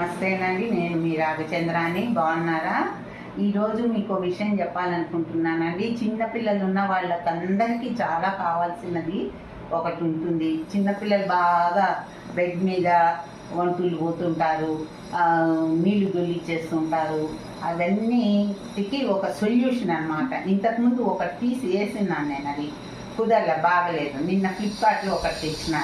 నమస్తేనండి నేను మీ రాఘచంద్రాన్ని. బాగున్నారా? ఈరోజు మీకు ఒక విషయం చెప్పాలనుకుంటున్నానండి. చిన్నపిల్లలు ఉన్న వాళ్ళకందరికీ చాలా కావాల్సినది ఒకటి ఉంటుంది. చిన్నపిల్లలు బాగా బెడ్ మీద వంటలు పోతుంటారు ఆ, నీళ్ళు దొల్లిచ్చేస్తుంటారు అవన్నీటికి ఒక సొల్యూషన్ అనమాట ఇంతకుముందు ఒకటి తీసి వేసినాను నేను అది కుదరలే బాగలేదు. నిన్న ఫ్లిప్కార్ట్లో ఒకటి తెచ్చిన.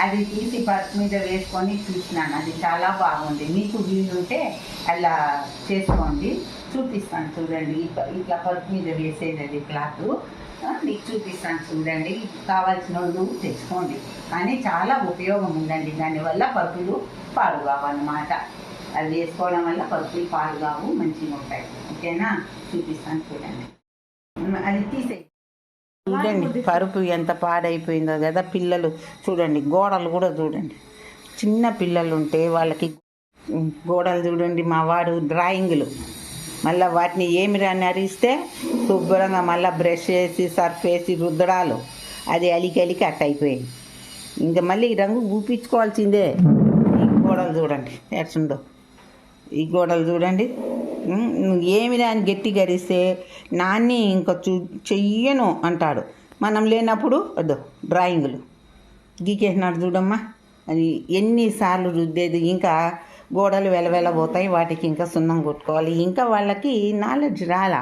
అది తీసి పర్స్ మీద వేసుకొని చూసినాను. అది చాలా బాగుంది. మీకు వీలుంటే అలా చేసుకోండి. చూపిస్తాను చూడండి. ఇట్లా- పర్స్ మీద వేసేది అది క్లాత్. మీకు చూపిస్తాను చూడండి. కావాల్సిన వాళ్ళు తెచ్చుకోండి. కానీ చాలా ఉపయోగం ఉందండి. దానివల్ల పరుపులు పాడు కావన్నమాట అది వేసుకోవడం వల్ల పరుపులు పాడు కావు మంచిగా ఉంటాయి ఓకేనా? చూపిస్తాను చూడండి. అది తీసే చూడండి పరుపు ఎంత పాడైపోయిందో కదా పిల్లలు. చూడండి గోడలు కూడా చూడండి. చిన్న పిల్లలు ఉంటే వాళ్ళకి గోడలు చూడండి మా వాడు డ్రాయింగ్లు. మళ్ళీ వాటిని ఏమి రాని అరిస్తే శుభ్రంగా మళ్ళీ బ్రష్ వేసి సర్ఫ్ వేసి రుద్దడాలు. అది అలికి అలికి అట్ట అయిపోయింది. ఇంకా మళ్ళీ ఈ రంగు ఊపించుకోవాల్సిందే. ఈ గోడలు చూడండి ఎట్లుందో. ఈ గోడలు చూడండి. నువ్వు ఏమి అని గట్టిగా అరిస్తే నాన్ని ఇంకా చూ చెయ్యను అంటాడు. మనం లేనప్పుడు అదో డ్రాయింగులు గీకేసినాడు చూడమ్మా అది ఎన్నిసార్లు రుద్దేది. ఇంకా గోడలు వెలవెల పోతాయి వాటికి ఇంకా సున్నం కొట్టుకోవాలి. ఇంకా వాళ్ళకి నాలెడ్జ్ రాలా.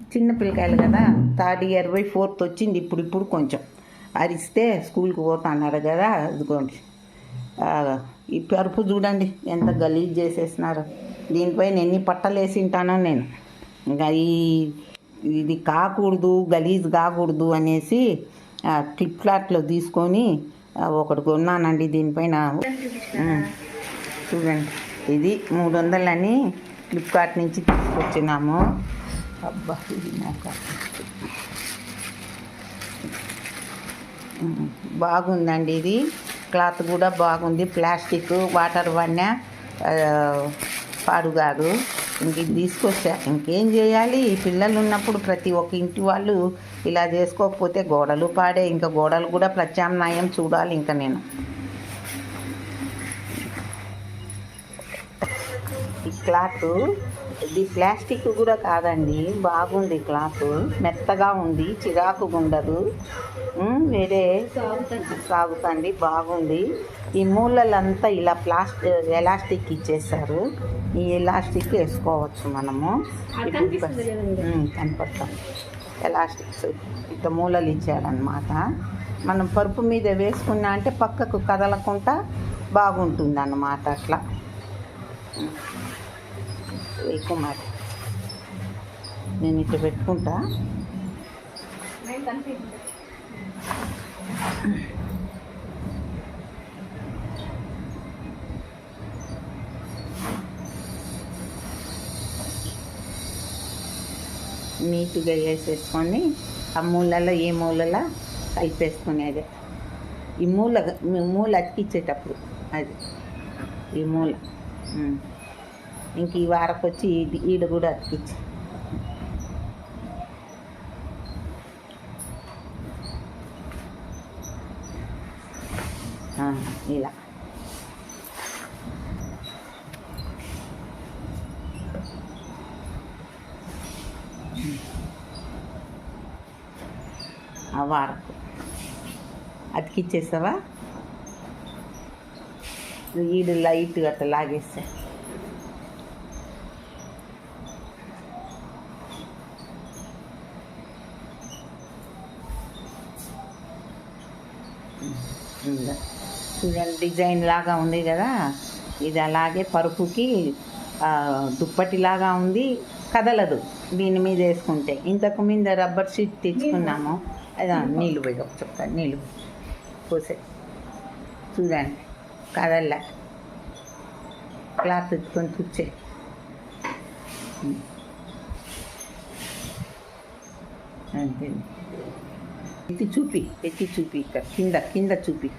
చిన్న పిల్లకాయలు కదా థర్డ్ ఇయర్ పోయి ఫోర్త్ వచ్చింది ఇప్పుడు ఇప్పుడు కొంచెం అరిస్తే స్కూల్కి పోతున్నారు కదా ఇదిగోండి ఈ పరుపు చూడండి ఎంత గలీజ్ చేసేసినారు. దీనిపైన ఎన్ని పట్టలేసింటానో నేను. ఇంకా ఈ ఇది కాకూడదు గలీజ్ కాకూడదు అనేసి ఫ్లిప్కార్ట్లో తీసుకొని ఒకటి కొన్నానండి దీనిపైన. చూడండి. ఇది మూడు వందలని ఫ్లిప్కార్ట్ నుంచి తీసుకొచ్చినాము. అబ్బా ఇది నాకు బాగుందండి ఇది. క్లాత్ కూడా బాగుంది. ప్లాస్టిక్ వాటర్ వన్న పాడు కాదు ఇంక తీసుకొచ్చా ఇంకేం చేయాలి? ఈ పిల్లలు ఉన్నప్పుడు ప్రతి ఒక్క ఇంటి వాళ్ళు ఇలా చేసుకోకపోతే గోడలు పాడే ఇంకా గోడలు కూడా ప్రత్యామ్నాయం చూడాలి ఇంకా నేను. ఈ క్లాత్ ఇది ప్లాస్టిక్ కూడా కాదండి. బాగుంది క్లాత్. మెత్తగా ఉంది చిరాకు ఉండదు. వేరే సాగుతుంది బాగుంది. ఈ మూలలంతా ఇలా ప్లాస్టిక్ ఎలాస్టిక్ ఇచ్చేసారు ఈ ఎలాస్టిక్ వేసుకోవచ్చు మనము. కనపడతాం. ఎలాస్టిక్స్ ఇట్లా మూలలు ఇచ్చారనమాట మనం పరుపు మీద వేసుకున్నా అంటే పక్కకు కదలకుండా బాగుంటుంది అన్నమాట అట్లా. ఎక్కువ మాట. నేను ఇట్లా పెట్టుకుంటా. నీట్గా వేసేసుకొని ఆ మూలలో ఏ మూలలో కలిపేసుకునేది ఈ మూల మూల అతికిచ్చేటప్పుడు అది. ఈ మూల. ఇంక ఈ వారకు వచ్చి ఈడ కూడా అతికిచ్చి. ఇలా. ఆ వారకు. అతికిచ్చేసావా? ఈడు లైట్ అట్లా లాగేస్తే ఉందా? చూడండి డిజైన్ లాగా ఉంది కదా. ఇది అలాగే పరుపుకి దుప్పటిలాగా ఉంది. కదలదు దీని మీద వేసుకుంటే. ఇంతకు మీద రబ్బర్ షీట్ తెచ్చుకున్నాము. అదా నీళ్ళు పోయి చెప్తాను నీళ్ళు పోసే చూడండి కదల్లా. క్లాత్ ఎత్తుకొని కూర్చే అంతే. ఎత్తి చూపి ఎత్తి చూపి ఇక్కడ కింద కింద చూపి.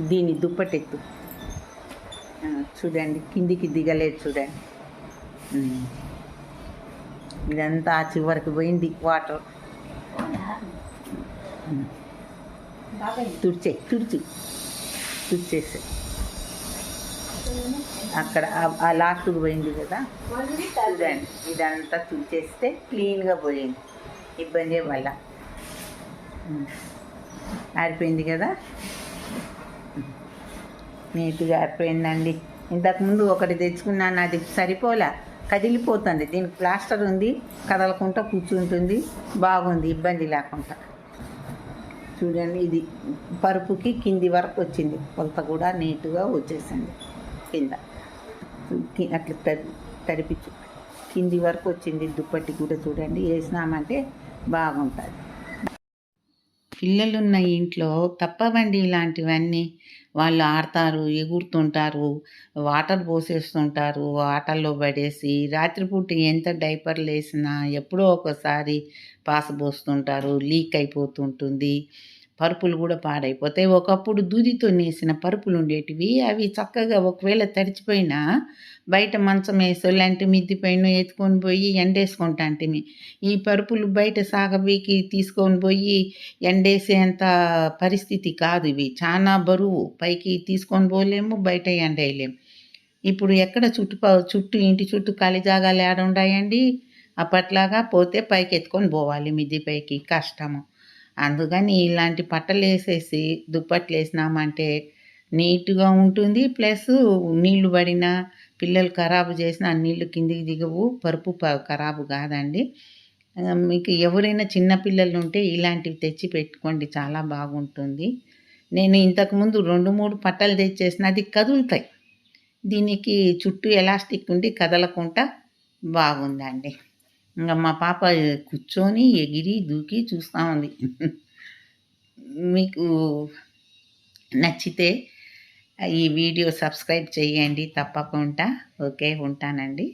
దీని దుప్పటెత్తు. చూడండి కిందికి దిగలేదు చూడండి. ఇదంతా ఆ చివరికి పోయింది వాటర్. తుడిచే తుడిచి. తుడిచేసే. అక్కడ ఆ- లాస్ట్కి పోయింది కదా. చూడండి ఇదంతా తుడిచేస్తే క్లీన్గా పోయింది. ఇబ్బంది వల్ల. ఆరిపోయింది కదా? నీట్గా ఆరిపోయిందండి. ఇంతకుముందు ఒకటి తెచ్చుకున్నాను అది సరిపోలే. కదిలిపోతుంది. దీనికి ప్లాస్టర్ ఉంది కదలకుండా కూర్చుంటుంది. బాగుంది ఇబ్బంది లేకుండా. చూడండి ఇది పరుపుకి కింది వరకు వచ్చింది. కొలత కూడా నీట్గా వచ్చేసింది. కింద. అట్లా తడి తరిపించు. కింది వరకు వచ్చింది. దుప్పటి కూడా చూడండి వేసినామంటే బాగుంటుంది. పిల్లలున్న ఇంట్లో తప్పవండి ఇలాంటివన్నీ. వాళ్ళు ఆడతారు ఎగురుతుంటారు వాటర్ పోసేస్తుంటారు ఆటల్లో పడేసి రాత్రిపూట ఎంత డైపర్లు వేసినా ఎప్పుడో ఒకసారి పాస పోస్తుంటారు లీక్ అయిపోతుంటుంది. పరుపులు కూడా పాడైపోతాయి. ఒకప్పుడు దూదితో నేసిన పరుపులు ఉండేటివి. అవి చక్కగా ఒకవేళ తడిచిపోయినా బయట మంచం వేసో లాంటి మిద్ది పైన ఎత్తుకొని పోయి ఎండేసుకుంటాంటిమి ఈ పరుపులు బయట సాగబీకి తీసుకొని పోయి ఎండేసేంత పరిస్థితి కాదు ఇవి. చాలా బరువు. పైకి తీసుకొని పోలేము బయట ఎండేయలేము ఇప్పుడు ఎక్కడ చుట్టుపా చుట్టూ ఇంటి చుట్టూ ఖాళీ జాగాలు ఏడ ఉన్నాయండి అప్పట్లాగా పోతే పైకి ఎత్తుకొని పోవాలి మిద్ది పైకి. కష్టము. అందుకని ఇలాంటి పట్టలు వేసేసి దుప్పట్లు వేసినామంటే నీట్గా ఉంటుంది. ప్లస్ నీళ్ళు పడినా పిల్లలు ఖరాబు చేసిన ఆ నీళ్ళు కిందికి దిగవు. పరుపు ప- ఖరాబు కాదండి. మీకు ఎవరైనా చిన్న పిల్లలు ఉంటే ఇలాంటివి తెచ్చి పెట్టుకోండి. చాలా బాగుంటుంది. నేను ఇంతకుముందు రెండు మూడు పట్టలు తెచ్చేసిన అది కదులుతాయి. దీనికి చుట్టూ ఎలాస్టిక్ ఉండి కదలకుండా బాగుందండి. ఇంకా మా పాప కూర్చొని ఎగిరి దూకి చూస్తూ ఉంది. మీకు నచ్చితే ఈ వీడియో సబ్స్క్రైబ్ చేయండి తప్పకుండా. ఓకే ఉంటానండి.